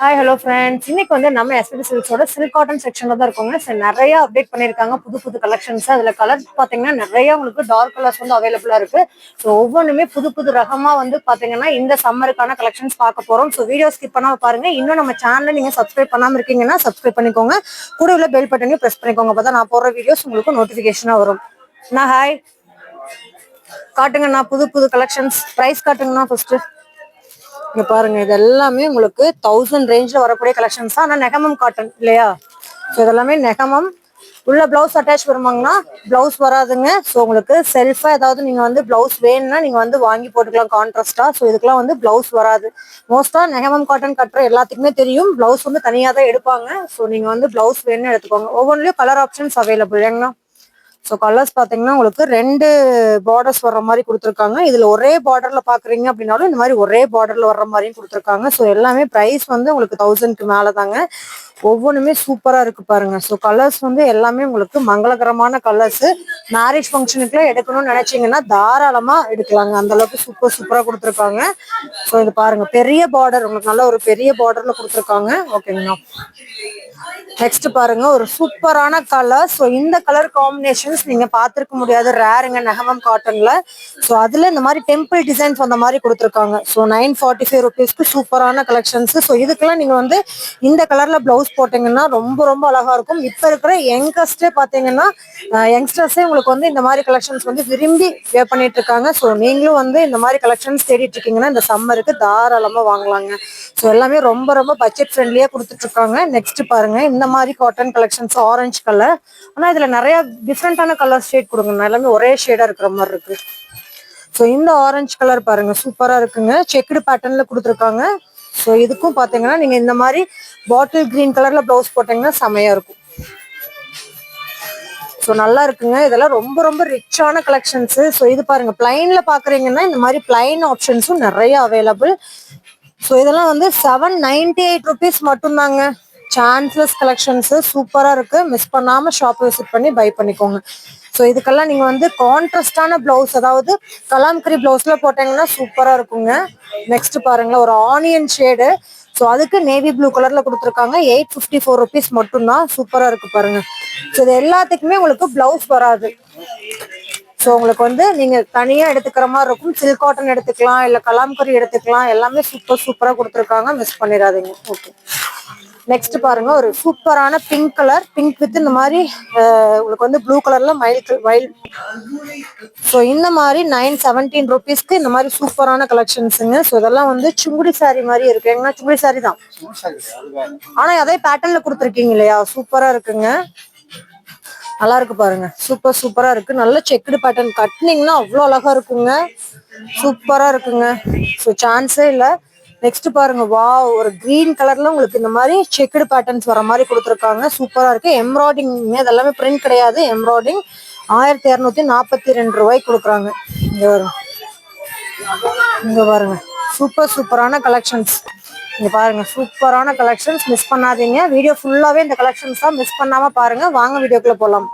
Hi hello friends இன்னைக்கு வந்து நம்ம எஸ்பிபி சில்க்ஸோட சில்க் காட்டன் செக்ஷனில் தான் இருக்கோங்க. சரி நிறைய அப்டேட் பண்ணியிருக்காங்க. புது புது கலெக்ஷன்ஸ் அதில் கலர்ஸ் பார்த்தீங்கன்னா நிறைய உங்களுக்கு டார்க் கலர்ஸ் வந்து அவைலபிளாக இருக்கு. ஸோ ஒவ்வொன்றுமே புது புது ரகமாக வந்து பார்த்தீங்கன்னா இந்த சம்மருக்கான கலெக்ஷன்ஸ் பார்க்க போகிறோம் ஸோ வீடியோ ஸ்கிப் பண்ணாமல் பாருங்க. இன்னும் நம்ம சேனலை நீங்கள் சப்ஸ்கிரைப் பண்ணாமல் இருக்கீங்கன்னா சப்ஸ்கிரைப் பண்ணிக்கோங்க. கூட உள்ள பெல் பட்டனையும் ப்ரெஸ் பண்ணிக்கோங்க. அப்பதான் நான் போடுற வீடியோஸ் உங்களுக்கு நோட்டிஃபிகேஷனாக வரும். நான் ஹாய் காட்டுங்கண்ணா புது புது கலெக்ஷன்ஸ் ப்ரைஸ் காட்டுங்கண்ணா ஃபஸ்ட்டு இங்க பாருங்க இது எல்லாமே உங்களுக்கு தௌசண்ட் ரேஞ்சில் வரக்கூடிய கலெக்ஷன்ஸ் தான். ஆனால் நெகமம் காட்டன் இல்லையா? ஸோ இதெல்லாமே நெகமம். உள்ள பிளவுஸ் அட்டாச் வருவாங்கன்னா பிளவுஸ் வராதுங்க. ஸோ உங்களுக்கு செல்ஃபாக ஏதாவது நீங்கள் வந்து பிளவுஸ் வேணும்னா நீங்கள் வந்து வாங்கி போட்டுக்கலாம் கான்ட்ராஸ்டாக ஸோ இதுக்கெல்லாம் வந்து பிளவுஸ் வராது. மோஸ்ட்டாக நெகமம் காட்டன் கட்டுற எல்லாத்துக்குமே தெரியும். பிளவுஸ் வந்து தனியாக தான் எடுப்பாங்க. ஸோ நீங்கள் வந்து பிளவுஸ் வேணும்னு எடுத்துக்கோங்க. ஒவ்வொன்றிலையும் கலர் ஆப்ஷன்ஸ் அவைலபிள் ஏங்கண்ணா ஸோ கலர்ஸ் பார்த்தீங்கன்னா உங்களுக்கு ரெண்டு பார்டர்ஸ் வர்ற மாதிரி கொடுத்துருக்காங்க. இதில் ஒரே பார்டரில் பார்க்குறீங்க அப்படின்னாலும் இந்த மாதிரி ஒரே பார்டரில் வர்ற மாதிரியும் கொடுத்துருக்காங்க. ஸோ எல்லாமே ப்ரைஸ் வந்து உங்களுக்கு தௌசண்ட்க்கு மேலே தாங்க. ஒவ்வொன்றுமே சூப்பராக இருக்கு பாருங்க. ஸோ கலர்ஸ் வந்து எல்லாமே உங்களுக்கு மங்களகரமான கலர்ஸ் மேரேஜ் ஃபங்க்ஷனுக்குலாம் எடுக்கணும்னு நினைச்சீங்கன்னா தாராளமாக எடுக்கலாங்க. அந்த அளவுக்கு சூப்பர் சூப்பராக கொடுத்துருக்காங்க. ஸோ இது பாருங்க பெரிய பார்டர் உங்களுக்கு நல்ல ஒரு பெரிய பார்டர்ல கொடுத்துருக்காங்க. ஓகேங்கண்ணா நெக்ஸ்ட் பாருங்க ஒரு சூப்பரான கலர் ஸோ இந்த கலர் காம்பினேஷன்ஸ் நீங்க பார்த்துருக்க முடியாது. ரேருங்க நெகமம் காட்டன்ல ஸோ அதுல இந்த மாதிரி டெம்பிள் டிசைன்ஸ் அந்த மாதிரி கொடுத்துருக்காங்க. ஸோ நைன் ஃபார்ட்டி ஃபைவ் ருபீஸ்க்கு சூப்பரான கலெக்ஷன்ஸ் ஸோ இதுக்கெல்லாம் நீங்க வந்து இந்த கலர்ல பிளவுஸ் போட்டீங்கன்னா ரொம்ப ரொம்ப அழகா இருக்கும். இப்போ இருக்கிற யங்கஸ்டே பாத்தீங்கன்னா யங்ஸ்டர்ஸே உங்களுக்கு வந்து இந்த மாதிரி கலெக்ஷன்ஸ் வந்து விரும்பி வேர் பண்ணிட்டு இருக்காங்க. ஸோ நீங்களும் வந்து இந்த மாதிரி கலெக்ஷன்ஸ் தேடிட்டு இருக்கீங்கன்னா இந்த சம்மருக்கு தாராளமா வாங்கலாங்க. ஸோ எல்லாமே ரொம்ப ரொம்ப பட்ஜெட் ஃப்ரெண்ட்லியா கொடுத்துட்டு இருக்காங்க. நெக்ஸ்ட் பாருங்க இந்த மாதிரி காட்டன் கலெக்ஷன்ஸ் ஆரஞ்சு கலர் ஆனால் இதுல நிறைய டிஃப்ரெண்டான கலர் ஷேட் கொடுங்க. எல்லாமே ஒரே ஷேடா இருக்கிற மாதிரி இருக்கு. ஸோ இந்த ஆரஞ்சு கலர் பாருங்க. சூப்பரா இருக்குங்க. செக்குடு பேட்டர்ன்ல கொடுத்துருக்காங்க. ஸோ இதுக்கும் பார்த்தீங்கன்னா நீங்க இந்த மாதிரி பாட்டில் கிரீன் கலர்ல ப்ளவுஸ் போட்டிங்கன்னா செமையா இருக்கும். ஸோ நல்லா இருக்குங்க. இதெல்லாம் ரொம்ப ரொம்ப ரிச்சான கலெக்ஷன்ஸு ஸோ இது பாருங்க. பிளைன்ல பாக்குறீங்கன்னா இந்த மாதிரி பிளைன் ஆப்ஷன்ஸும் நிறைய அவைலபிள் ஸோ இதெல்லாம் வந்து செவன் நைன்டி எயிட் ருபீஸ் மட்டும்தாங்க. சான்ஸ்லெஸ் கலெக்ஷன்ஸ் சூப்பராக இருக்குது மிஸ் பண்ணாமல் ஷாப் விசிட் பண்ணி பை பண்ணிக்கோங்க. ஸோ இதுக்கெல்லாம் நீங்கள் வந்து கான்ட்ராஸ்டான பிளவுஸ் அதாவது கலாம்கரி பிளவுஸில் போட்டீங்கன்னா சூப்பராக இருக்குங்க. நெக்ஸ்ட் பாருங்களேன் ஒரு ஆனியன் ஷேடு ஸோ அதுக்கு நேவி ப்ளூ கலரில் கொடுத்துருக்காங்க. எயிட் ஃபிஃப்டி ஃபோர் ருபீஸ் மட்டும்தான். சூப்பராக இருக்குது பாருங்கள் ஸோ இது எல்லாத்துக்குமே உங்களுக்கு பிளவுஸ் வராது. ஸோ உங்களுக்கு வந்து நீங்கள் தனியாக எடுத்துக்கிற மாதிரி இருக்கும். சில்க் காட்டன் எடுத்துக்கலாம் இல்லை கலாம்கரி எடுத்துக்கலாம். எல்லாமே சூப்பர் சூப்பராக கொடுத்துருக்காங்க. மிஸ் பண்ணிடாதீங்க. ஓகே நெக்ஸ்ட் பாருங்க ஒரு சூப்பரான பிங்க் கலர் பிங்க் வித் இந்த மாதிரி உங்களுக்கு வந்து ப்ளூ கலர்ல மயில் மயில் ஸோ இந்த மாதிரி நைன் செவன்டீன் ருபீஸ்க்கு இந்த மாதிரி சூப்பரான கலெக்ஷன்ஸுங்க ஸோ இதெல்லாம் வந்து சுங்குடி சாரி மாதிரி இருக்கு. எங்கன்னா சுங்குடி சாரி தான். ஆனா அதே பேட்டர்ன்ல கொடுத்துருக்கீங்க இல்லையா? சூப்பரா இருக்குங்க. நல்லா இருக்கு பாருங்க. சூப்பர் சூப்பரா இருக்கு. நல்ல செக்குடு பேட்டர்ன் கட்டினீங்கன்னா அவ்வளோ அழகா இருக்குங்க. சூப்பரா இருக்குங்க. ஸோ சான்ஸே இல்லை. நெக்ஸ்ட் பாருங்க வா ஒரு கிரீன் கலர்ல உங்களுக்கு இந்த மாதிரி செக்குடு பேட்டர்ன்ஸ் வர மாதிரி கொடுத்துருக்காங்க. சூப்பரா இருக்கு. எம்ப்ராய்டிங் அதெல்லாமே பிரிண்ட் கிடையாது. எம்ப்ராய்டிங் ஆயிரத்தி இரநூத்தி நாற்பத்தி ரெண்டு ரூபாய்க்கு கொடுக்குறாங்க. இங்க வரும் இங்க பாருங்க. சூப்பர் சூப்பரான கலெக்ஷன்ஸ் இங்க பாருங்க. சூப்பரான கலெக்ஷன்ஸ் மிஸ் பண்ணாதீங்க. வீடியோ ஃபுல்லாவே இந்த கலெக்ஷன்ஸ் தான் மிஸ் பண்ணாம பாருங்க. வாங்க வீடியோக்குள்ள போலாம்.